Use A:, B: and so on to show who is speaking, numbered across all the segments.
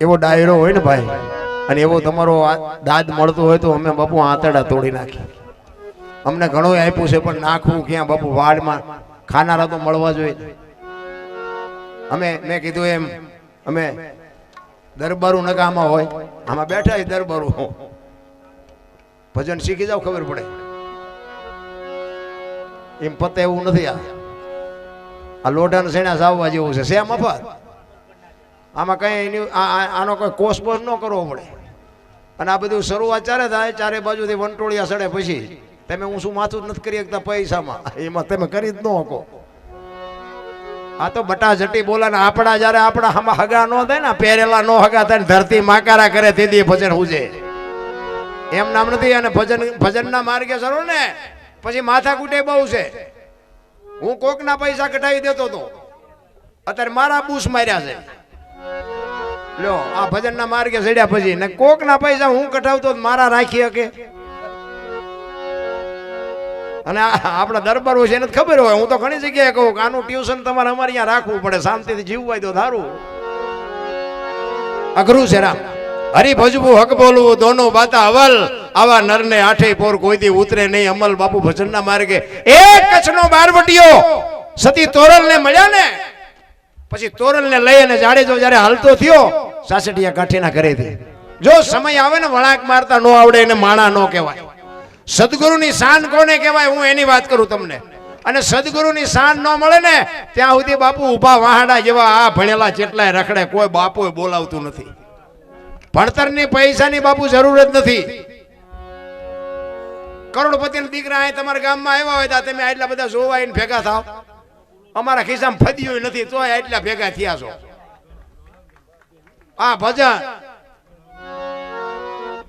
A: એવો ડાયરો હોય ને ભાઈ, અને એવો તમારો દાદ મળતો હોય તો અમે બાપુ આંતરડા તોડી નાખીએ. અમને ઘણો આપ્યું છે, પણ નાખવું ક્યાં બાપુ? વાડમાં ખાનારા તો મળવા જોઈએ. અમે, મેં કીધું એમ, અમે દરબારું નકામાં હોય, આમાં બેઠા હોય દરબારું. ભજન શીખી જાવ ખબર પડે. એમ પતે એવું નથી આ. લોઢાના સેણા સાવવા જેવું છે. શેમ મફત આમાં કંઈ આનો કોઈ કોષ બોસ ન કરવો પડે. અને આ બધું શરૂઆત ચારે થાય ચારે બાજુથી વંટોળિયા સડે પછી. તમે હું શું માથું જ નથી કરી શકતા પૈસામાં? એમાં તમે કરી જ ન શકો. આ તો બટા જટી બોલા ને આપણા જ્યારે આપણા આમાં હગા ન થાય ને પહેરેલા ન હગા થાય ને ધરતી માકારા કરે તે દી ભજન હુજે. એમ નામ નથી અને ભજન ભજનના માર્ગે સરો ને પછી માથા કૂટે બહુ છે. હું કોકના પૈસા કઢાવી દેતો હતો અત્યારે મારા બૂસ માર્યા છે. લ્યો આ ભજનના માર્ગે ચડ્યા પછી ને કોકના પૈસા હું કઢાવતો મારા રાખી શકે? અને આપણા દરબારો છે એને ખબર હોય, હું તો ઘણી જગ્યાએ કહું કે આનું ટ્યુશન તમારે અમારે અહીંયા રાખવું પડે, શાંતિથી જીવવું તો ધારું. અઘરું છે રામ. હરી ભજવું, હક બોલવું, દોનો બાતા અવલ આવા નરને આઠે પોર કોઈથી ઉતરે નહીં, અમલ બાપુ ભજનના માર્ગે. એક કચ્છનો બારવટીયો સતી તોરલને મળ્યા ને પછી તોરલને લઈ અને જાડેજો જ્યારે હાલતો થયો સાસઠિયા કાઠીના ઘરેથી જો સમય આવે ને વળાંક મારતા નો આવડે એને માણા નો કહેવાય. સદગુરુની શાન કોને કહેવાય? હું એની વાત કરું તમને. અને સદગુરુની શાન ન મળે ને, ત્યાં સુધી બાપુ ઊભા વાહડા જેવા આ ભણેલા જેટલાય રખડે, કોઈ બાપુ બોલાવતું નથી. ભણતરની પૈસાની બાપુ જરૂર જ નથી. કરોડપતિના દીકરા અહીં તમારા ગામમાં આવ્યા હોય તો તમે આટલા બધા જોવાઈને ભેગા થાવ. અમારા ખિસ્સામાં ફદ્યું નથી, તોય આટલા ભેગા થયા છો. આ ભજન.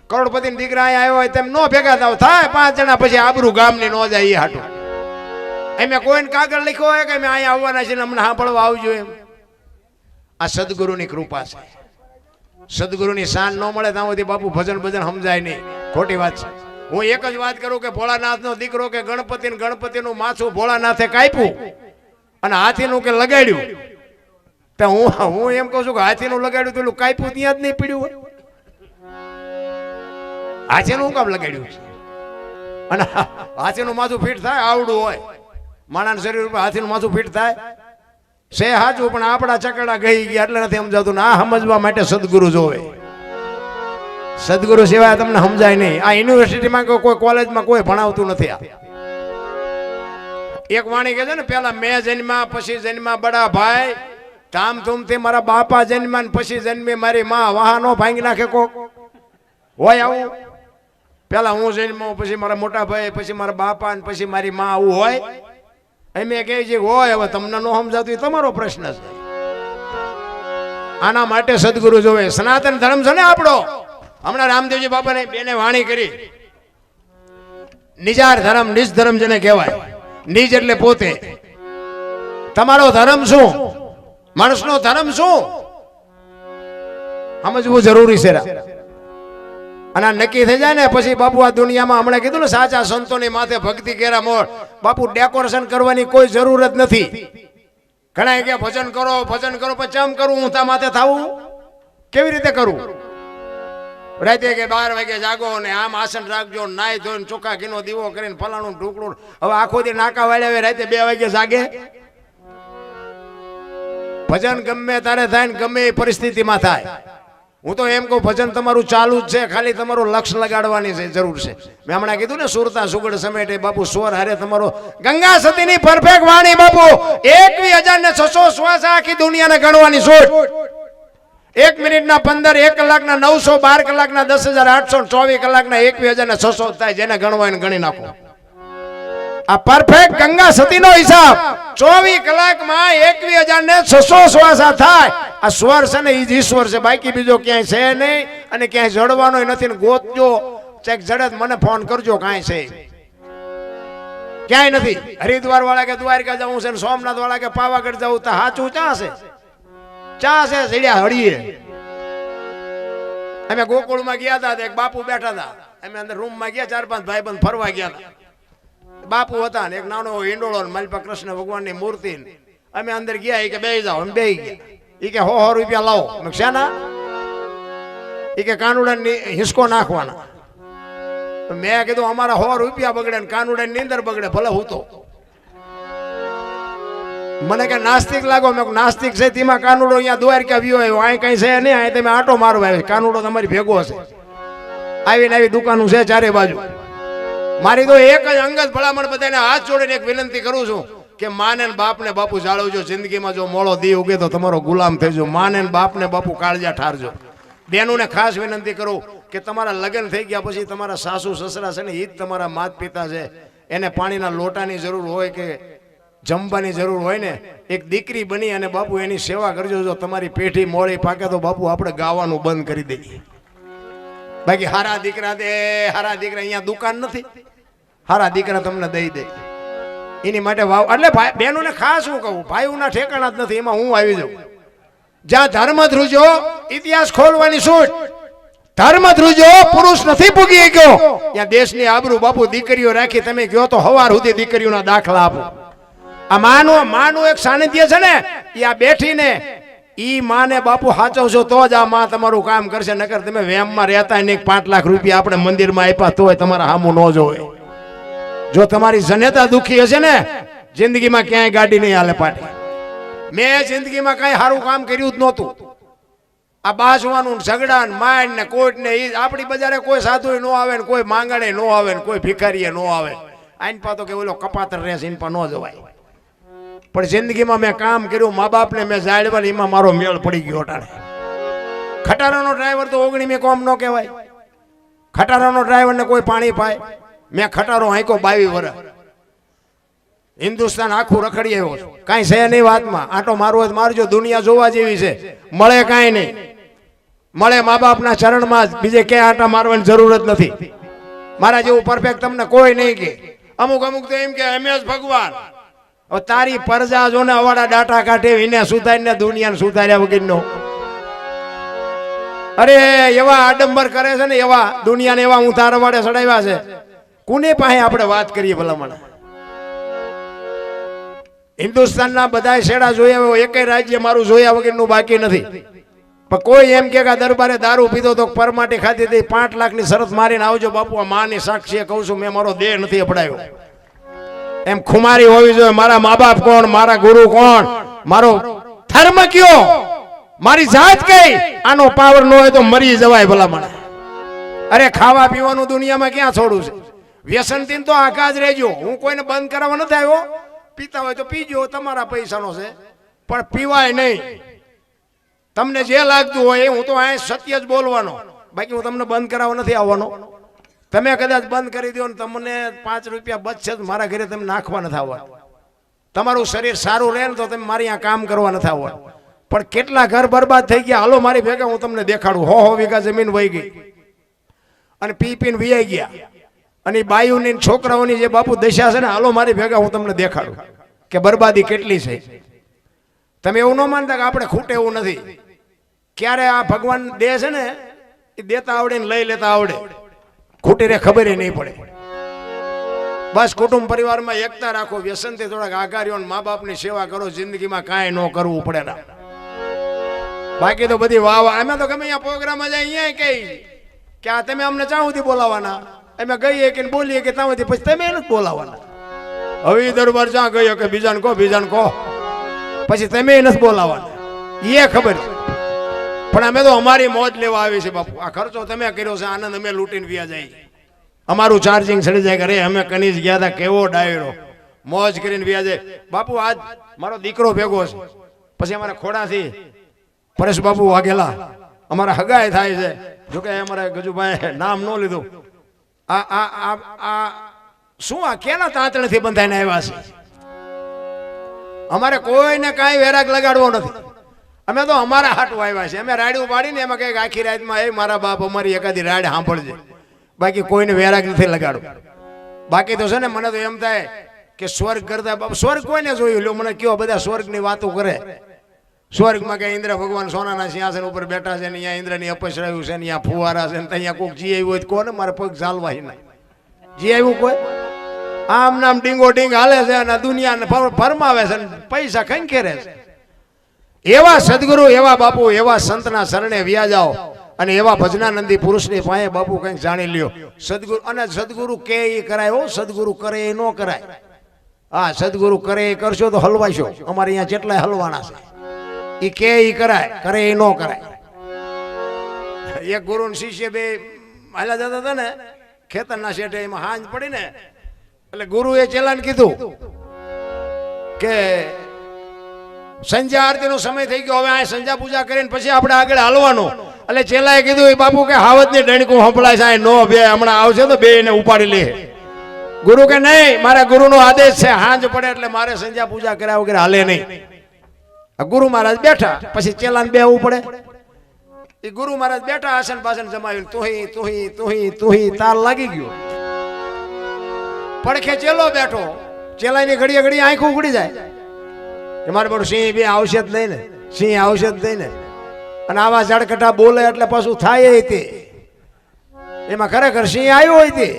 A: કરોડપતિ દીકરા આવ્યો હોય તેમ નો ભેગા થાવ. થાય પાંચ જણા પછી આબરૂ ગામની નો જાય એ હાટું. એમે કોઈને કાગળ લખ્યો હોય કે અમે અહીંયા આવવાના છે અમને સાંભળવા આવજો એમ. આ સદગુરુની કૃપા છે. સદગુરુની શાન ન મળે ત્યાં સુધી બાપુ ભજન ભજન સમજાય નહીં. ખોટી વાત છે. હું એક જ વાત કરું કે ભોળાનાથનો દીકરો કે ગણપતિ ગણપતિનું માથું ભોળાનાથે કાપ્યું અને હાથીનું કે લગાડ્યું. હું હું એમ કહું છું કે હાથીનું લગાડ્યું પેલું કાપ્યું ત્યાં જ નહીં પીડ્યું હોય. હાથીનું હું કામ લગાડ્યું? છે અને હાથીનું માથું ફીટ થાય, આવડું હોય. માણાના શરીર ઉપર હાથીનું માથું ફીટ થાય. શે હાચું, પણ આપણા ચકડા ગઈ ગયા એટલે નથી સમજાતું ને આ સમજવા માટે સદગુરુ જોવે. સદગુરુ સિવાય તમને સમજાય નહીં. આ યુનિવર્સિટીમાં કે કોઈ કોલેજમાં કોઈ ભણાવતું નથી આ. એક વાણી કહે છે ને, પેલા મેં જન્મા પછી જન્મા બડા ભાઈ ધામ ધૂમથી મારા બાપા જન્મ્યા પછી જન્મી મારી માં વાહનો ભાંગી નાખે કોક. હોય આવું. પેલા હું જન્મો પછી મારા મોટા ભાઈ, પછી મારા બાપા ને પછી મારી માં આવું હોય. એમ કહે છે હોય, હવે તમને ન સમજાતું તમારો પ્રશ્ન છે. આના માટે સદગુરુ જોવે, સનાતન ધર્મ છે ને આપણો. હમણાં રામદેવજી બાપાને બેને વાણી કરી. નિજાર ધર્મ, નિજ ધર્મ જેને કહેવાય. નિજ એટલે પોતે. તમારો ધર્મ શું? માણસનો ધર્મ શું? સમજવું જરૂરી છે. અને આ નક્કી થઈ જાય ને, પછી બાપુ આ દુનિયામાં હમણાં કીધું ને, સાચા સંતોની માથે ભક્તિ કેરા મોર. બાપુ ડેકોરેશન કરવાની કોઈ જરૂર જ નથી. ઘણા કે ભજન કરો ભજન કરો, પછી ચમ કરું, હું તા માથે થાવું? કેવી રીતે કરું? રાતે કે બાર વાગે જાગો ને આમ આસન રાખજો નાઈ ધોઈને ચોખ્ખા ઘીનો દીવો કરીને ફલાણું ઢોકળું. હવે આખો દી નાકા વાળ્યા રાતે બે વાગે જાગે? ભજન ગમે તારે થાય ને ગમે એ પરિસ્થિતિમાં થાય. હું તો એમ કહું, ભજન તમારું ચાલુ જ છે, ખાલી તમારું લક્ષ લગાડવાની છે, જરૂર છે. મેં હમણાં કીધું ને, સુરતા સુગડ સમેટે બાપુ સ્વર હારે તમારો ગંગા સતીની પરફેક્ટ વાણી બાપુ. એકવી હજાર ને છસો શ્વાસ આખી દુનિયાને ગણવાની સોચ એક મિનિટના પંદર, એક કલાકના નવસો બાર કલાકના દસ હજાર આઠસો ચોવીસ કલાકના એકવી હજાર ને છસો થાય, જેને ગણવા એને ગણી નાખો. આ પરફેક્ટ ગંગા સતીનો હિસાબ. ચોવીસ કલાકમાં એકવીસ હજાર ને છસો શ્વાસા થાય. આ સ્વર છે ને એ ઈશ્વર છે. બાકી બીજો ક્યાંય છે નહીં અને ક્યાંય જડવાનો નથી ને ગોતજો. ચેક જડત મને ફોન કરજો, કાંઈ છે. ક્યાંય નથી. હરિદ્વાર વાળા કે દ્વારકા જવું છે ને, સોમનાથ વાળા કે પાવાગઢ જવું તો સાચું ચા છે? ચા છે? સીડ્યા હળીએ. અમે ગોકુળમાં ગયા હતા એક બાપુ બેઠા હતા અમે અંદર રૂમમાં ગયા, ચાર પાંચ ભાઈ બંધ ફરવા ગયા હતા બાપુ હતા ને એક નાનો હિંડોળો પાસે કૃષ્ણ ભગવાનની મૂર્તિ અમે અંદર ગયા એ કે બે જાઓ, અમે બે ગયા. ઈ કે હો હો, રૂપિયા લાવો. શેના? એ કે કાનુડા હિસકો નાખવાના. મેં કીધું, અમારા હો રૂપિયા બગડે ને કાનુડા નીંદર બગડે, ભલે હું તો. મને કે નાસ્તિક લાગો, મેં નાસ્તિક છે, તેમાં કાનુડો અહીંયા દ્વારકા વ્યુ આવ્યો? અહીં કઈ છે નહીં, અહીં તમે આટો મારવા આવ્યો કાનુડો તમારી ભેગો હશે. આવીને આવી દુકાનું છે ચારે બાજુ. મારી તો એક જ અંગત ભલામણ બધાને હાથ જોડીને એક વિનંતી કરું છું કે માને બાપને બાપુ જાળવજો, જિંદગીમાં જો મોળો દી ઉગે તો તમારો ગુલામ થઈજો માને બાપને બાપુ કાળજા ઠારજો. બેનોને ખાસ વિનંતી કરું કે તમારા લગ્ન થઈ ગયા પછી તમારા સાસુ, સસરા છે ને એ જ તમારા માત પિતા છે. એને પાણીના લોટાની જરૂર હોય કે જમવાની જરૂર હોય ને, એક દીકરી બની અને બાપુ એની સેવા કરજો. જો તમારી પેઢી મોડી પાકે તો બાપુ આપણે ગાવાનું બંધ કરી દઈએ. બાકી હારા દીકરા દે, હારા દીકરા અહીંયા દુકાન નથી. હારા દીકરા તમને દઈ દે. એની માટે વાવ એટલે ભાઈ બહેનોને ખાસ હું કહું, ભાઈઓના ઠેકાણા જ નથી, એમાં હું આવી જાઉં. જ્યાં ધર્મ ધ્રુજો ઇતિહાસ ખોલવાની છૂટ ધર્મ ધ્રુજો પુરુષ નથી પૂગી ગયો. ત્યાં દેશની આબરૂ બાપુ દીકરીઓ રાખી તમે ગયો તો હવાર સુધી દીકરીઓના દાખલા આપો. આ માનું માનું એક સાનિધ્ય છે ને આ બેઠીને ઈ માને બાપુ સાચવશો તો જ આ માં તમારું કામ કરશે, નકર તમે વેમમાં રહેતા નહીં પાંચ લાખ રૂપિયા આપણે મંદિરમાં આપ્યા તોય તમારા સામું ન જોવે. જો તમારી જનેતા દુખી હશે ને, જિંદગીમાં ક્યાંય ગાડી નહીં હાલે પાટી. મેં જિંદગીમાં કાંઈ સારું કામ કર્યું જ નહોતું. આ બાસવાનું ઝઘડા ને માંડ ને કોર્ટ ને એ આપણી બજારે કોઈ સાધુ ન આવે ને કોઈ માંગણે ન આવે ને કોઈ ભિખારીએ ન આવે. આઈન પા તો કે ઓલો કપાતર રહેશે ઇન પણ ન જવાય. પણ જિંદગીમાં મેં કામ કર્યું, મા બાપને મેં જાળવા એમાં મારો મેળ પડી ગયો અટાણે. ખટારાનો ડ્રાઈવર તો ઓગણીમી કોમ ન કહેવાય. ખટારાનો ડ્રાઈવરને કોઈ પાણી પાય. મેં ખટારો હાંકો બાવી વર્ષ હિન્દુસ્તાન આખું રખડી આવ્યો છે. કાંઈ છે નહીં વાતમાં. આટો મારવો જ મારજો. દુનિયા જોવા જેવી છે. મળે કાંઈ નહીં. મળે મા બાપના ચરણમાં જ બીજે ક્યાંય આટા મારવાની જરૂર જ નથી. મારા જેવું પરફેક્ટ તમને કોઈ નહીં કે. અમુક અમુક તો એમ કે, એમ જ ભગવાન. તારી પરજા જો ને અવાડા ડાટા કાઢે એને સુધારીને દુનિયાને સુધાર્યા વગરનો. અરે, એવા આડંબર કરે છે ને, એવા દુનિયાને એવા હું તારા વાડે ચડાવ્યા છે. કોને પાસે આપણે વાત કરીએ ભલામણ? હિન્દુસ્તાનના બધા શેડા જોયા હોય, એકેય રાજ્ય મારું જોયા વગરનું બાકી નથી. પણ કોઈ એમ કે દરબારે દારૂ પીધો તો પરમાટી ખાધી હતી, પાંચ લાખની શરત મારીને આવજો બાપુ, આ માની સાક્ષીએ કહું છું, મેં મારો દેહ નથી અપડાયો. એમ ખુમારી હોવી જોઈએ, મારા મા બાપ કોણ, મારા ગુરુ કોણ, મારો ધર્મ કયો? મારી જાત કઈ? આનો પાવર ન હોય તો મરી જવાય ભલામણ. અરે ખાવા પીવાનું દુનિયામાં ક્યાં છોડું છે? વ્યસનથી તો આખા જ રહેજો. હું કોઈને બંધ કરાવવા નથી આવ્યો. પીતા હોય તો પીજો, તમારા પૈસાનો છે. પણ પીવાય નહીં. તમને જે લાગતું હોય હું તો અહીં સત્ય જ બોલવાનો. બાકી હું તમને બંધ કરાવવા નથી આવવાનો. તમે કદાચ બંધ કરી દો ને તમને પાંચ રૂપિયા બચશે મારા ઘરે તમે નાખવા નથી આવવા તમારું શરીર સારું રહે ને તો તમે મારી અહીંયા કામ કરવા નથી આવવા પણ કેટલા ઘર બરબાદ થઈ ગયા. હાલો, મારી ભેગા, હું તમને દેખાડું. હો હો, વીઘા જમીન વહી ગઈ. અને પી પીને વિયાઈ ગયા. અને બાયુની છોકરાઓની જે બાપુ દશા છે ને, હાલો મારી ભેગા હું તમને દેખાડું કે બરબાદી કેટલી છે. તમે એવું ન માનતા કે આપણે ખૂટે એવું નથી. ક્યારે આ ભગવાન દે છે ને, એ દેતા આવડે ને લઈ લેતા આવડે. ખૂટી રે ખબર નહીં પડે. બસ કુટુંબ પરિવારમાં એકતા રાખો, વ્યસનથી થોડાક આઘારીઓ મા બાપની સેવા કરો, જિંદગીમાં કાંઈ ન કરવું પડે ના. બાકી તો બધી વાહ વાહ અમે તો ગમે અહીંયા પ્રોગ્રામ જાય અહીંયા કઈ. કે આ તમે અમને ચા સુધી બોલાવાના? અમે ગઈએ કે બોલીએ કે ત્યાંથી પછી તમે એને બોલાવાના હવે દરબાર જ્યાં ગયો કે બીજાને કહો બીજાને કહો. પછી તમે નથી બોલાવાના એ ખબર છે. પણ અમે તો અમારી મોજ લેવા આવી છે બાપુ. આ ખર્ચો તમે કર્યો છે આનંદ અમે લૂંટીને વ્યા જાય અમારું ચાર્જિંગ સડી જાય કરે અમે કનીજ ગયા હતા કેવો ડાયરો. મોજ કરીને વ્યા જાય બાપુ આજ મારો દીકરો ભેગો છે. પછી અમારા ખોડાથી પરેશ બાપુ વાઘેલા. અમારા હગાઈ થાય છે. જોકે અમારા ગજુભાઈ નામ ન લીધું. આ આ આ શું આ કેના તાંતણથી બંધાઈને આવ્યા છે? અમારે કોઈને કાંઈ વેરાગ લગાડવો નથી. અમે તો અમારા હાટું આવ્યા છે અમે રાડ્યું પાડીને એમાં કંઈક આખી રાતમાં એ મારા બાપ અમારી એકાદી રાડ સાંભળજે. બાકી કોઈને વેરાગ નથી લગાડવું. બાકી તો છે ને મને તો એમ થાય કે સ્વર્ગ કરતા સ્વર્ગ કોઈને જોયું? લો મને કયો બધા સ્વર્ગની વાતો કરે. સ્વર્ગમાં કે ઇન્દ્ર ભગવાન સોનાના સિંહાસન ઉપર બેઠા છે ને અહીંયા ઇન્દ્રની અપસરાયું છે ને અહીંયા ફુવારા છે ને અહીંયા કોઈક જી આવ્યું હોય કોને મારે પગ ચાલવા ના જી આવ્યું કોઈ? આમ નામ ડીંગો ડીંગ હાલે છે અને દુનિયાને ફરમાવે છે ને પૈસા ખંખેરે છે. એવા સદગુરુ, એવા બાપુ, એવા સંતના શરણે વ્યાજાઓ અને એવા ભજનાનંદી પુરુષની પાસે બાપુ કંઈક જાણી લ્યો. સદગુરુ, અને સદગુરુ કે એ કરાય હો? સદગુરુ કરે એ ન કરાય. હા, સદગુરુ કરે એ કરશો તો હલવાશો. અમારે અહીંયા જેટલાય હલવાના છે. એ કે એ કરાય, કરે એ ન કરાય. એક ગુરુ શિષ્ય બે હાલા જતા હતા ને, ખેતરના શેઠે એમાં હાંજ પડી ને એટલે ગુરુએ ચેલાને કીધું કે સંધ્યા આરતીનો સમય થઈ ગયો, હવે આ સંધ્યા પૂજા કરીને પછી આપણે આગળ હાલવાનું. એટલે ચેલાએ કીધું, એ બાપુ કે હાવજની ડણકું સંભળાય છે નો બે હમણાં આવશે તો બે એને ઉપાડી લે. ગુરુ કે, નહીં, મારા ગુરુનો આદેશ છે, હાંજ પડે એટલે મારે સંધ્યા પૂજા કર્યા વગર હાલે નહીં. ગુરુ મહારાજ બેઠા પછી ચેલાને બેવું પડે એ ગુરુ મહારાજ બેઠા આસન પાસન જમાવ્યું તુહી તુહી તુહી તુહી તાર લાગી ગયો પડખે ચેલો બેઠો ચેલાની ઘડીએ ઘડી આંખ ઉગડી જાય કે મારે બધું સિંહ બે આવશે જ નહીં ને સિંહ આવશે જ નહીં ને અને આવા ઝાડકટા બોલે એટલે પાછું થાય તે એમાં ખરેખર સિંહ આવ્યો હોય તે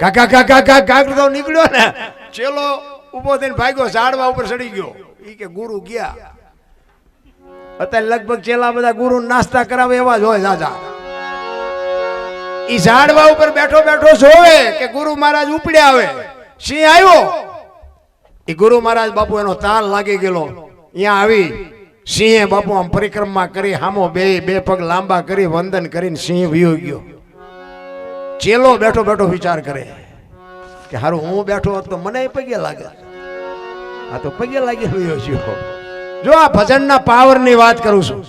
A: કાકા કાકા કાકા કાકડો નીકળ્યો ને ચેલો ઊભો થઈને ભાગ્યો ઝાડવા ઉપર ચડી ગયો ઈ કે ગુરુ ગયા. અત્યારે લગભગ છેલ્લા બધા ગુરુ નાસ્તા કરાવે એવા જ હોય દાદા ઈ ઝાડવા ઉપર બેઠો બેઠો જોવે કે ગુરુ મહારાજ ઉપડે આવે. સિંહ આવ્યો. એ ગુરુ મહારાજ બાપુ એનો તાલ લાગી ગયેલો. અહીંયા આવી. સિંહે બાપુ આમ પરિક્રમા કરી, હામો બે બે પગ લાંબા કરી, વંદન કરીને સિંહ વિયો ગયો. ચેલો બેઠો બેઠો વિચાર કરે કે હારું હું બેઠો હતો મને પગે લાગે. આ તો પગે લાગી રહ્યો છું. જો આ ભજનના પાવરની વાત કરું છું.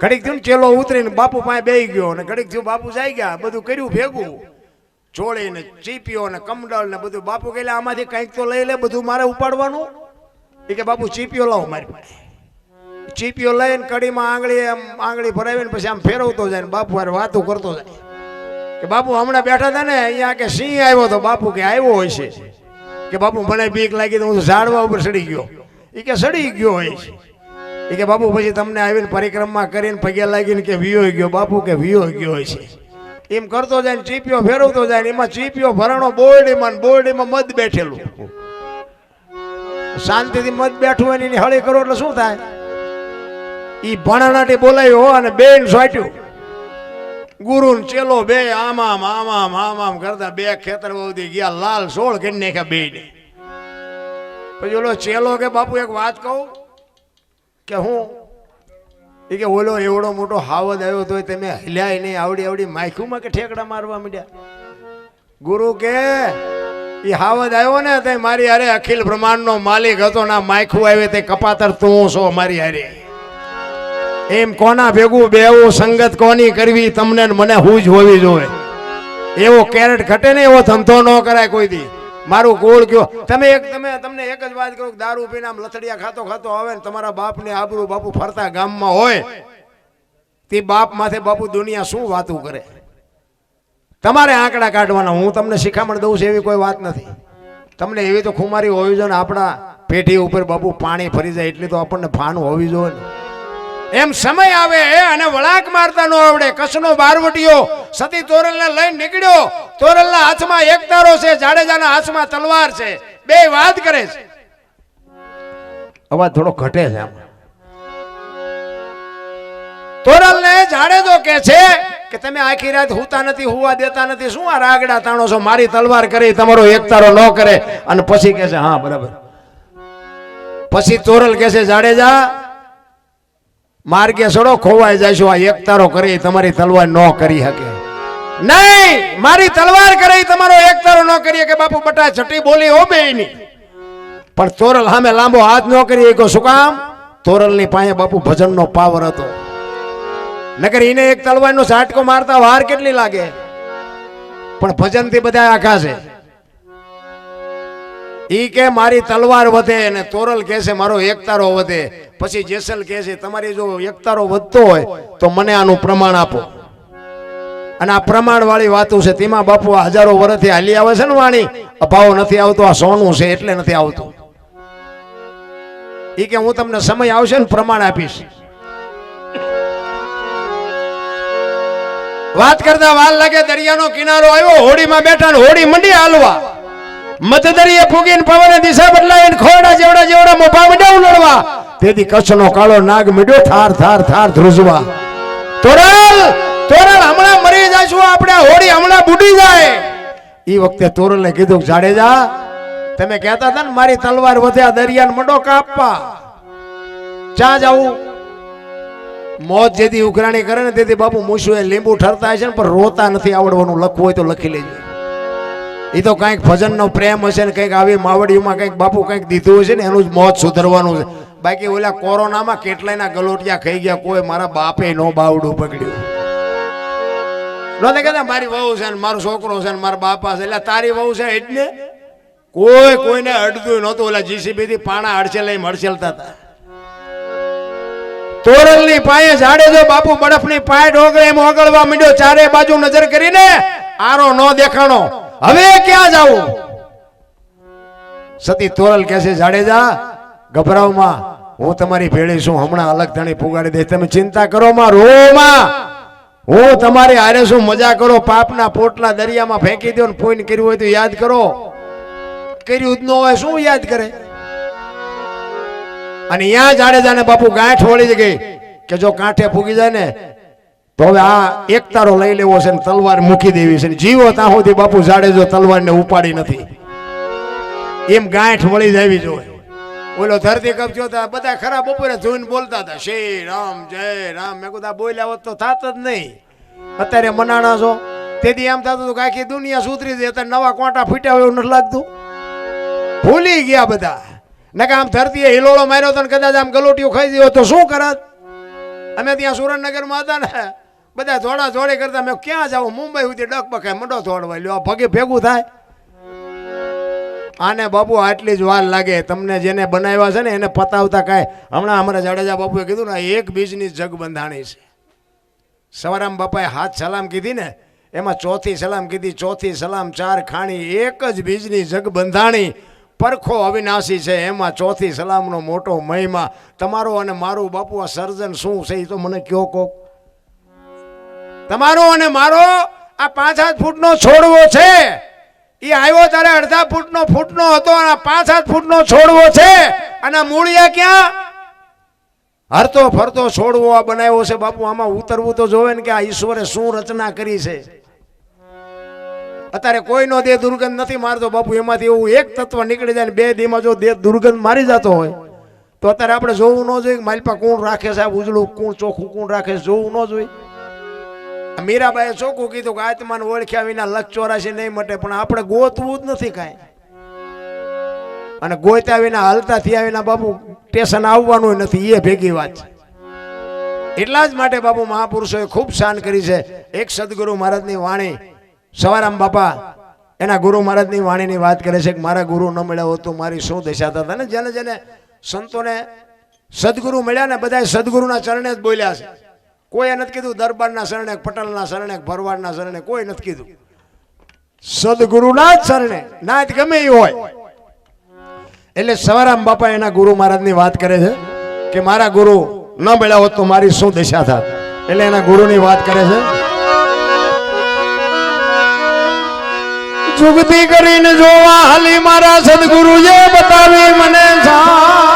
A: ઘડીક થયું ચેલો ઉતરીને બાપુ પાસે બેહી ગયો અને ઘડીક થયું બાપુ જાય ગયા, બધું કર્યું, ભેગું. ચોળી ને ચીપીઓ ને કમડલ ને બધું બાપુ કહેલા, આમાંથી કંઈક તો લઈ લે, બધું મારે ઉપાડવાનું. એ કે, બાપુ ચીપીઓ લાવો મારી પાસે. ચીપીઓ લઈને કડીમાં આંગળી આમ આંગળી ભરાવીને પછી આમ ફેરવતો જાય ને બાપુ હારે વાતો કરતો જાય. કે બાપુ હમણાં બેઠા હતા ને, અહીંયા કે સિંહ આવ્યો તો બાપુ કે આવ્યો હોય છે. કે બાપુ, મને બીક લાગી તો હું ઝાડવા ઉપર સડી ગયો. એ કે સડી ગયો હોય છે. એ કે બાપુ, પછી તમને આવીને પરિક્રમા કરીને પગે લાગીને કે વિયો ગયો. બાપુ કે વિયો ગયો હોય છે. એમ કરતો જાય ને ચીપીઓ ફેરવતો જાય ને એમાં ચીપીઓ ભરણો બોરડીમાં બોરડીમાં મધ બેઠેલું. શાંતિથી મધ બેઠું હોય ને એની હળી કરો એટલે શું થાય? એ ભણાનાટી બોલાયો અને બેન સોટ્યું. ગુરુ ચેલો બે, આમામ આમામ આમામ કરતા બે ખેતર બહુથી ગયા, લાલ સોળ કરી નાખ્યા બે ને પછી ઓલો ચેલો કે, બાપુ, એક વાત કહું કે હું? એ કે, ઓલો એવડો મોટો હાવદ આવ્યો તોય તમે હલ્યા નહીં, આવડી આવડી માયખુમાં કે ઠેકડા મારવા માંડ્યા? ગુરુ કે એ હાવદ આવ્યો ને તે મારી હારે અખિલ બ્રહ્માંડનો માલિક હતો ના માયખું આવે તે કપાતર તું છો, મારી હારે. એમ કોના ભેગું બેવું સંગત કોની કરવી, તમને મને હું જ હોવી જોઈએ. એવો કેરેટ ઘટે ને એવો ધંધો ન કરાય કોઈ દી. મારું ગોળ કયો તમે એક, તમે, તમને એક જ વાત કહું દારૂ પીને આમ લથડિયા ખાતો ખાતો આવે ને તમારા બાપને આબરૂ બાપુ ફરતા ગામમાં હોય, તે બાપ માથે બાપુ દુનિયા શું વાતું કરે? તમારે આંકડા કાઢવાના. હું તમને શિખામણ દઉં છું, એવી કોઈ વાત નથી. તમને એવી તો ખુમારી હોવી જોઈએ આપણા પેઢી ઉપર બાપુ પાણી ફરી જાય, એટલી તો આપણને ફાન હોવી જોઈએ ને. એમ સમય આવે અને વળાંક મારતા ન આવડે. કસનો બારવટીયો સતી તોરલને લઈને નીકળ્યો. તોરલના હાથમાં એક તારો છે, જાડેજાના હાથમાં તલવાર છે. બે વાત કરે છે. અવાજ થોડો ઘટે છે આમ. તોરલને જાડેજો કે છે કે તમે આખી રાત હુતા નથી, હુવા દેતા નથી. શું આ રાગડા તાણો છો? મારી તલવાર કરી, તમારો એક તારો ન કરે. અને પછી કે છે, હા, બરાબર. પછી તોરલ કે છે, જાડેજા માર્ગે સડો ખોવાઈ જશો આ એક તારો કરી, તમારી તલવાર ન કરી શકે. નહીં, મારી તલવાર કરી, તમારો એક તારો ન કરી કે બાપુ બટા છઠ્ઠી બોલી હો બે પણ તોરલ સામે લાંબો હાથ ન કરી એ શું કામ? તોરલની પાસે બાપુ ભજન નો પાવર હતો. નકર એને એક તલવાર નો ઝાટકો મારતા વાર કેટલી લાગે? પણ ભજનથી બધા આખા છે. ઈ કે મારી તલવાર વધે અને તોરલ કહે છે, મારો એકતારો વધે. પછી જેસલ કહે છે, તમારી જો એકતારો વધતો હોય, તો મને આનું પ્રમાણ આપો. અને આ પ્રમાણ વાળી વાતો છે, તેમાં બાપુ હજારો વર્ષથી હાલી આવે છે ને વાણી, અભાવ નથી આવતો, આ સોનું છે એટલે નથી આવતું. ઈ કે હું તમને સમય આવશે ને પ્રમાણ આપીશ. વાત કરતા વાલ લાગે દરિયાનો કિનારો આવ્યો, હોડીમાં બેઠા હોડી મંડી હાલવા. મધદરીએ ફૂગીને પવને દિશા બદલાય ખોરડા જેવડા જેવડા મોભા મંડ્યા ઉલડવા તેથી કચ્છનો કાળો નાગ મીડ્યો થાર થાર થાર ધ્રુજવા. તોરલ તોરલ, હમણાં મરી જઈશું આપણે હોળી હમણાં બુડી જાય. એ વખતે તોરલને કીધું જાડેજા, તમે કહેતા હતા ને, મારી તલવાર વધ્યા દરિયાને મંડો કાપવા. ચા જાવું મોત જેથી ઉઘરાણી કરે ને તેથી બાપુ મૂછું એ લીંબુ ઠરતા હશે ને, પણ રોતા નથી આવડવાનું, લખવું હોય તો લખી લેજો. એ તો કંઈક ભજનનો પ્રેમ હશે ને કંઈક આવી માવડીઓમાં કંઈક બાપુ કંઈક દીધું હશે ને એનું જ મોત સુધરવાનું છે. બાકી ઓલા કોરોનામાં કેટલાયના ગલોટિયા ખાઈ ગયા, કોઈ મારા બાપે નો બાવડું પકડ્યું. નહોતા કહેતા, મારી વહુ છે ને મારો છોકરો છે ને મારા બાપા છે. એટલે તારી વહુ છે એટલે કોઈ કોઈને અડતું નહોતું, ઓલા જીસીબી થી પાણા હડસેલ લઈ હડસેલતા હતા. તોરલની પાયે જાડેજો બાપુ બરફની પાય ડોગરે એમ ઓગળવા માંડ્યો, ચારે બાજુ નજર કરીને આરો નો દેખાણો. હવે ક્યાં જાવું સતી તોરલ કે છે, જાડેજા, ગભરાવમાં. હું તમારી ભેળી છું, હમણાં અલગ ધણી પુગાડી દઈશ તમે ચિંતા કરો માં, રો માં. હું તમારી હારે શું મજા કરો. પાપના પોટલા દરિયામાં ફેંકી દો ને પોઈન કર્યું હોય તો યાદ કરો. કર્યું જ ન હોય, શું યાદ કરે? અને ત્યાં જાડેજાને બાપુ ગાંઠ વળી ગઈ કે જો કાંઠે ફૂગી જાય ને તો હવે આ એક તારો લઈ લેવો છે ને તલવાર મૂકી દેવી છે ને જીવો ત્યાં સુધી બાપુ જાડેજો તલવારને ઉપાડી નથી. એમ ગાંઠ વળી જવી. જોઈએ ઓલો ધરતી કપ થયો તો બધા ખરા બપોરે જોઈને બોલતા હતા શ્રી રામ, જય રામ. મેં કીધું બોલ્યા હોત તો થાત જ નહીં. અત્યારે મનાણા છો. તેથી એમ થતું હતું કે આખી દુનિયા સુધરી દે અત્યારે નવા કોટા ફૂટ્યા હોય એવું નથી લાગતું. ભૂલી ગયા બધા. નકા આમ ધરતીએ હિલોળો માર્યો તો ને કદાચ આમ ગલોટીઓ ખાઈ દીધો તો શું કરત? અમે ત્યાં સુરેન્દ્રનગરમાં હતા ને બધા ધોળા ધોળે કરતા મેં ક્યાં જાઉં? મુંબઈ સુધી ડક બખાય મંડો થોડવા લ્યો, આ ભગે ભેગું થાય. આને બાપુ આટલી જ વાર લાગે. તમને જેને બનાવ્યા છે ને, એને પતાવતા કાંઈ. હમણાં અમારા જાડેજા બાપુએ કીધું ને એક બીજની જગ બંધાણી છે. સવારામ બાપાએ હાથ સલામ કીધી ને, એમાં ચોથી સલામ કીધી, ચોથી સલામ, ચાર ખાણી, એક જ બીજની જગ બંધાણી પરખો અવિનાશી છે, એમાં ચોથી સલામનો મોટો મહિમા. તમારો અને મારું બાપુ આ સર્જન શું છે એ તો મને કયો કોક. તમારો અને મારો આ પાંચ સાત ફૂટનો છોડવો છે. એ આવ્યો ત્યારે અડધા ફૂટનો ફૂટનો હતો અને પાંચ સાત ફૂટનો છોડવો છે. અને મૂળિયા ક્યાં? હરતો ફરતો છોડવો આ બનાવ્યો છે. બાપુ, આમાં ઉતરવું તો જોવે ને કે આ ઈશ્વરે શું રચના કરી છે. અત્યારે કોઈનો દેહ દુર્ગંધ નથી મારતો. બાપુ, એમાંથી એવું એક તત્વ નીકળી જાય બે દેહમાં જો દેહ દુર્ગંધ મારી જતો હોય, તો અત્યારે આપણે જોવું ન જોઈએ માલપા કોણ રાખે છે આ ઉજળું, કોણ ચોખ્ખું કોણ રાખે જોવું ન જોઈએ. મીરાબાઈએ ચોખ્ખું કીધું કે આત્માને ઓળખ્યા વિના લક્ષ ચોરાશી નહીં મટે, પણ આપણે ગોતવું જ નથી કાંઈ. અને ગોત્યા વિના, હાલતા થયા વિના બાપુ સ્ટેશન આવવાનું નથી, એ ભેગી વાત છે. એટલા જ માટે બાપુ મહાપુરુષોએ ખૂબ શાન કરી છે. એક સદગુરુ મહારાજની વાણી, સવારામ બાપા, એના ગુરુ મહારાજની વાણીની વાત કરે છે કે મારા ગુરુ ન મળ્યા હોત મારી શું દશા થતા? ને જેને જેને સંતોને સદગુરુ મળ્યા ને બધા સદગુરુના ચરણે જ બોલ્યા છે. કોઈએ નથી કીધું દરબારના શરણે, પટેલના શરણે, ભરવાડના શરણે, કોઈ નથી કીધું. સદગુરુના જ શરણે નાત ગમે એ હોય. એટલે સવારામ બાપા એના ગુરુ મહારાજની વાત કરે છે કે મારા ગુરુ ન મળ્યા હોત તો મારી શું દિશા થાત? એટલે એના ગુરુની વાત કરે છે, જુગતી કરીને જોવા હાલી મારા સદગુરુએ બતાવી મને હું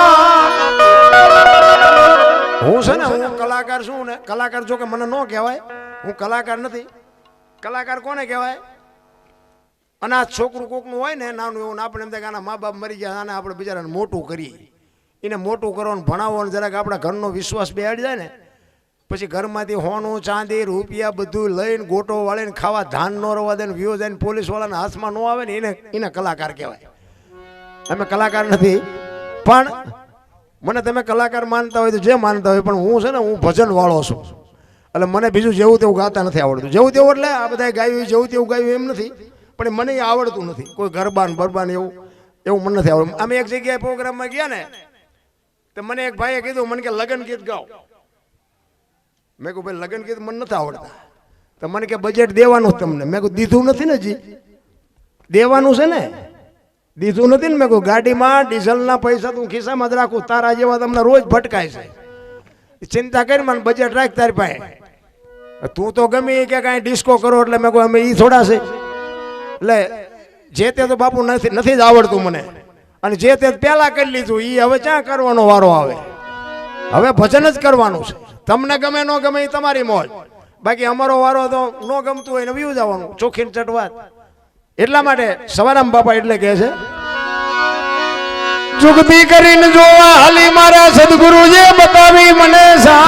A: કલાકાર જો કે મને ન કહેવાય, હું કલાકાર નથી. કલાકાર કોને કહેવાય? અને આ છોકરું કોકનું હોય ને, નાનું એવું આપણે એમ થાય આના મા બાપ મરી ગયા, આને આપણે બિચારાને મોટું કરીએ. એને મોટું કરવાનું ને જરાક આપણા ઘરનો વિશ્વાસ બેહાડી જાય ને, પછી ઘરમાંથી હોનું, ચાંદી, રૂપિયા બધું લઈને ગોટો વાળીને ખાવા ધાન ન રવા દે વ્યૂ જાય પોલીસ વાળાના હાથમાં ન આવે ને એને એને કલાકાર કહેવાય. અમે કલાકાર નથી, પણ મને તમે કલાકાર માનતા હોય તો જે માનતા હોય, પણ હું છે ને, હું ભજન વાળો છું. એટલે મને બીજું જેવું તેવું ગાતા નથી આવડતું. જેવું તેવું એટલે આ બધા ગાયું, જેવું તેવું ગાયું એમ નથી. પણ મને એ આવડતું નથી. કોઈ ગરબાન, બરબાન એવું એવું મને નથી આવડતું. અમે એક જગ્યાએ પ્રોગ્રામમાં ગયા ને, તો મને એક ભાઈએ કીધું, મને કે લગ્ન ગીત ગાઓ. મેં કહું ભાઈ, લગ્ન ગીત મને નથી આવડતા. તો મને કે, બજેટ દેવાનું તમને. મેં કહું દીધું નથી ને જી. દેવાનું છે ને? દીધું નથી ને મેં કહું ગાડીમાં ડીઝલના પૈસા તું ખિસ્સામાં જ રાખું, તારા જેવા તમને રોજ ભટકાય છે. ચિંતા કરી મને બજેટ રાખ તારી પાસે. તું તો ગમે કે કાંઈ ડિસ્કો કરો એટલે મેં કહું અમે એ થોડા છે. એટલે જે તે તો બાપુ નથી નથી જ આવડતું મને. અને જે તે પહેલાં કરી લીધું એ હવે ક્યાં કરવાનો વારો આવે? હવે ભજન જ કરવાનું છે. તમને ગમે, ન ગમે એ તમારી મોજ. બાકી અમારો વારો તો ન ગમતું હોય ને વ્યૂ જવાનું ચોખ્ખી ને ચટવાત એટલા માટે સવારામ બાપા એટલે કહે છે જુગતી કરીને જોવા હાલી મારા સદગુરુજે બતાવી મને સા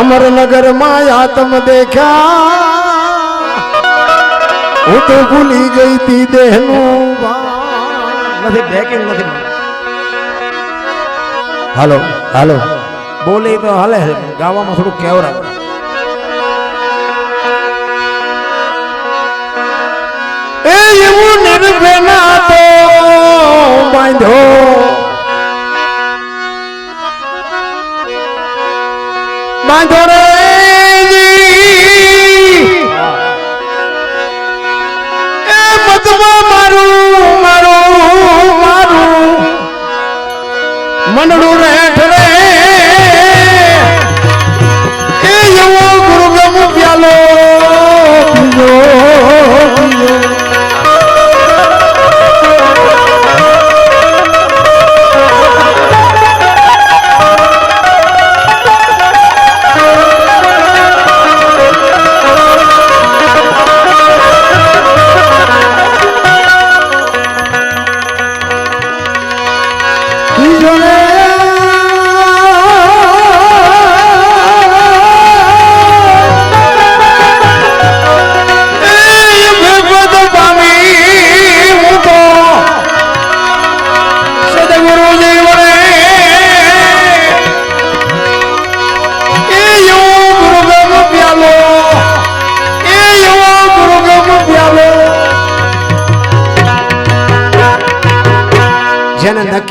A: અમરનગરમાં આતમ દેખ્યા. હું તો ભૂલી ગઈ તી દેહનું. નથી બેકિંગ નથી હાલો હાલો. બોલી તો હાલે ગાવામાં થોડું કેવરા એ એવું નિર્ભેના તો બાંધ્યો બાંધો રે મારું મારું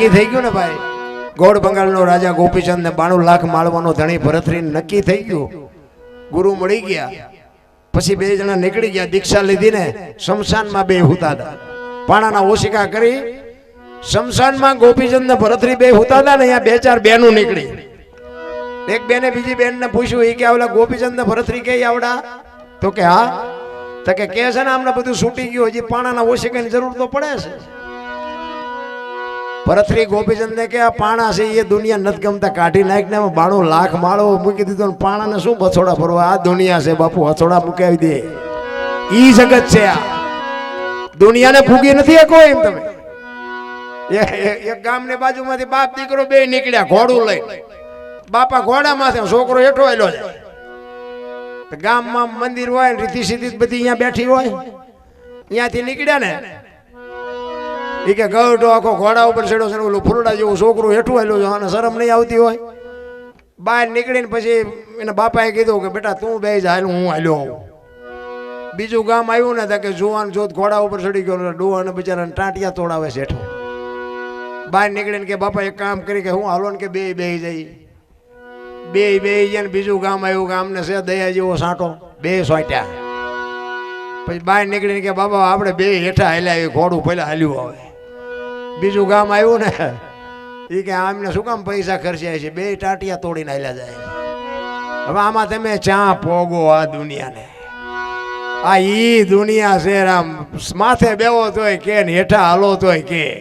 A: નક્કી થઈ ગયું ને ભાઈ? ગોળ બંગાળનો રાજા ગોપીચંદ ને બાણું લાખ માળવાનો ધણી ભરતરી નક્કી થઈ ગયું. ગુરુ મળી ગયા. પછી બે જણા નીકળી ગયા, દીક્ષા લીધી ને શમશાનમાં બે હુતા હતા પાણાના ઓશિકા કરી, શમશાનમાં ગોપીચંદ ને ભરતરી બે હુતા હતા ને અહીંયા બે ચાર બેનું નીકળી. એક બેને બીજી બેન ને પૂછ્યું એ કે આવડા ગોપીચંદ ને ભરતરી કે આવડા? તો કે હા. તો કે છે ને, આમને બધું છૂટી ગયું, હજી પાણાના ઓશિકાની જરૂર તો પડે છે. ભરતરી ગોપીચંદ ને કે આ પાણા છે, એ દુનિયા નથી ગમતા. કાઢી નાખીને બાણું લાખ માળો મૂકી દીધો પાણાને શું હથોડા ફરવા આ દુનિયા છે બાપુ, હથોડા મુકાવી દે. ઈ જગત છે આ. દુનિયાને ફૂગી નથી કોઈ એમ તમે? એક ગામની બાજુમાંથી બાપ દીકરો બે નીકળ્યા, ઘોડું લઈ બાપા ઘોડામાંથી છોકરો હેઠો આવેલો છે. ગામમાં મંદિર હોય રીતિ સીધી બધી અહીંયા બેઠી હોય. અહીંયાથી નીકળ્યા ને એ કે ગઢો આખો ઘોડા ઉપર ચડ્યો છે ઓલું ફૂલડા જેવું છોકરું હેઠું આવેલું છે અને શરમ નહીં આવતી હોય. બહાર નીકળીને પછી એના બાપાએ કીધું કે બેટા તું બે જ હાલ, હું હાલ્યો આવું. બીજું ગામ આવ્યું ને કે જુવાન જોત ઘોડા ઉપર ચડી ગયો ડોહાને બિચારાને ટાંટિયા તોડાવે છે હેઠું. બહાર નીકળીને કે બાપા એક કામ કરી કે હું હાલો ને કે બે બે જઈ. બે બે જાય ને બીજું ગામ આવ્યું ગામને છે દયા જેવો સાંટો. બે સોટ્યા. પછી બહાર નીકળીને કે બાબા આપણે બે હેઠા હાલ્યા ઘોડું પહેલાં હાલ્યું આવે. બીજું ગામ આવ્યું ને એ કે આમને શું કામ પૈસા ખર્ચ્યા છે? બે ટાટિયા તોડીને હાલ્યા જાય. હવે આમાં તમે ચા પોગો આ દુનિયાને? આ ઈ દુનિયા છે આમ માથે બેવો તોય કે ને, હેઠા હાલો તોય કે.